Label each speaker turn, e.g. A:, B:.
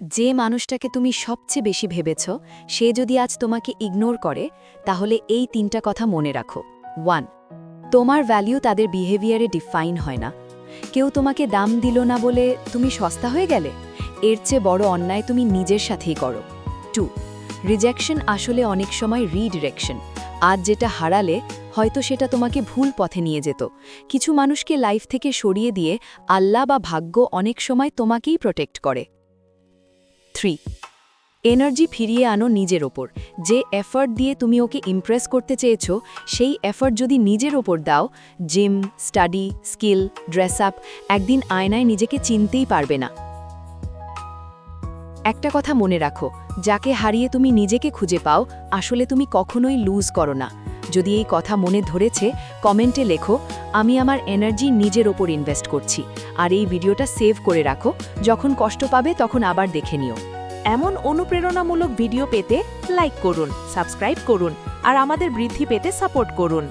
A: যে মানুষটাকে তুমি সবচেয়ে বেশি ভেবেছ, সে যদি আজ তোমাকে ইগনোর করে, তাহলে এই তিনটা কথা মনে রাখো। ওয়ান তোমার ভ্যালিউ তাদের বিহেভিয়ারে ডিফাইন হয় না। কেউ তোমাকে দাম দিল না বলে তুমি সস্তা হয়ে গেলে? এর চেয়ে বড় অন্যায় তুমি নিজের সাথেই করো। টু রিজেকশন আসলে অনেক সময় রিডিরেকশন আজ যেটা হারালে, হয়তো সেটা তোমাকে ভুল পথে নিয়ে যেত। কিছু মানুষকে লাইফ থেকে সরিয়ে দিয়ে আল্লাহ বা ভাগ্য অনেক সময় তোমাকেই প্রোটেক্ট করে। থ্রি এনার্জি ফিরিয়ে আনো নিজের ওপর। যে এফর্ট দিয়ে তুমি ওকে ইমপ্রেস করতে চেয়েছো, সেই এফর্ট যদি নিজের ওপর দাও gym study skill dress up একদিন আয়নায় নিজেকে চিনতেই পারবে না। একটা কথা মনে রাখো, যাকে হারিয়ে তুমি নিজেকে খুঁজে পাও, আসলে তুমি কখনোই লুজ করো না। যদি এই কথা মনে ধরেছে, কমেন্টে লেখো, আমি আমার এনার্জি নিজের ওপর ইনভেস্ট করছি। আর এই ভিডিওটা সেভ করে রাখো, যখন কষ্ট পাবে তখন আবার দেখে নিও।
B: এমন অনুপ্রেরণামূলক ভিডিও পেতে লাইক করুন সাবস্ক্রাইব করুন, আর আমাদের বৃদ্ধি পেতে সাপোর্ট করুন।